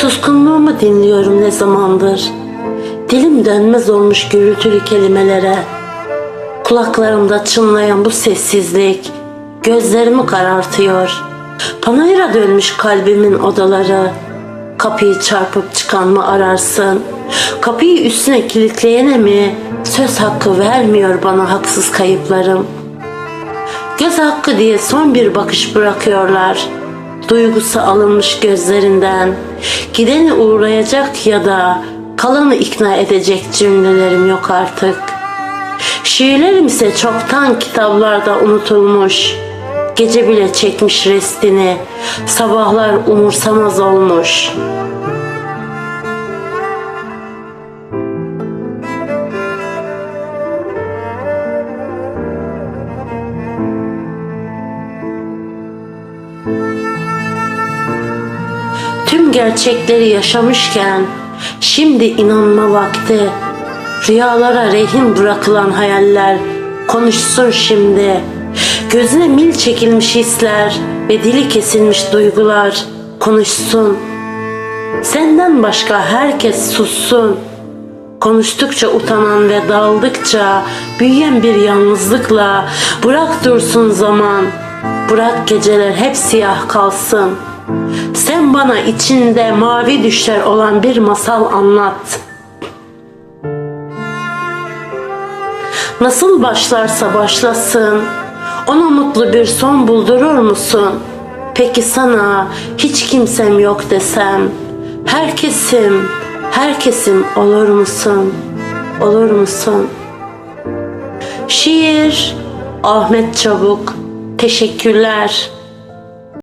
Suskunluğumu dinliyorum ne zamandır. Dilim dönmez olmuş gürültülü kelimelere. Kulaklarımda çınlayan bu sessizlik gözlerimi karartıyor. Panayıra dönmüş kalbimin odaları. Kapıyı çarpıp çıkan mı ararsın? Kapıyı üstüne kilitleyene mi söz hakkı vermiyor bana haksız kayıplarım? Göz hakkı diye son bir bakış bırakıyorlar. Duygusu alınmış gözlerinden. Gideni uğrayacak ya da kalanı ikna edecek cümlelerim yok artık. Şiirlerim ise çoktan kitaplarda unutulmuş. Gece bile çekmiş restini. Sabahlar umursamaz olmuş. Tüm gerçekleri yaşamışken şimdi inanma vakti. Rüyalara rehin bırakılan hayaller konuşsun şimdi. Gözüne mil çekilmiş hisler ve dili kesilmiş duygular konuşsun. Senden başka herkes sussun. Konuştukça utanan ve dağıldıkça büyüyen bir yalnızlıkla bırak dursun zaman. Bırak geceler hep siyah kalsın. Sen bana içinde mavi düşler olan bir masal anlat. Nasıl başlarsa başlasın, ona mutlu bir son buldurur musun? Peki sana hiç kimsem yok desem, herkesim, herkesim olur musun? Olur musun? Şiir Ahmet Çabuk Teşekkürler.